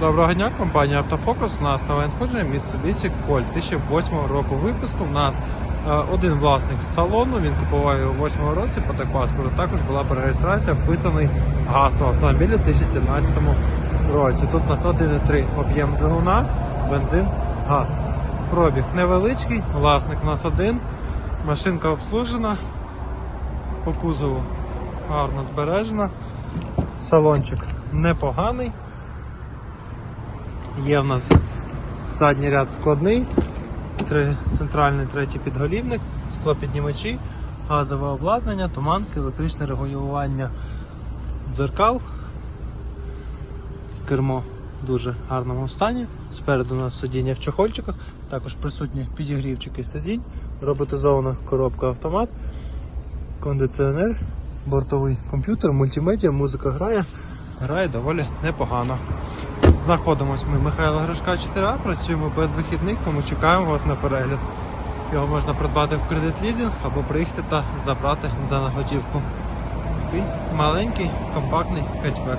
Доброго дня, компанія Автофокус. У нас нове надходження Mitsubishi Colt 2008 року випуску. У нас е, один власник з салону, він купував його у 8 році по техпаспорту. Також була перереєстрація, вписаний газ у автомобілі у 2017 році. Тут у нас 1,3 об'єм двигуна, бензин, газ. Пробіг невеличкий, власник у нас один, машинка обслужена, по кузову гарно збережена, салончик непоганий. Є в нас задній ряд складний, три, центральний третій підголівник, склопіднімачі, газове обладнання, туманки, електричне регулювання дзеркал. Кермо в дуже гарному стані. Спереду у нас сидіння в чохольчиках, також присутні підігрівчики сидінь, роботизована коробка автомат, кондиціонер, бортовий комп'ютер, мультимедіа, музика грає. Грає доволі непогано. Знаходимось ми Михайло Гришка 4А, працюємо без вихідних, тому чекаємо вас на перегляд. Його можна придбати в кредит лізінг або приїхати та забрати за наготівку. Такий маленький компактний хетчбек.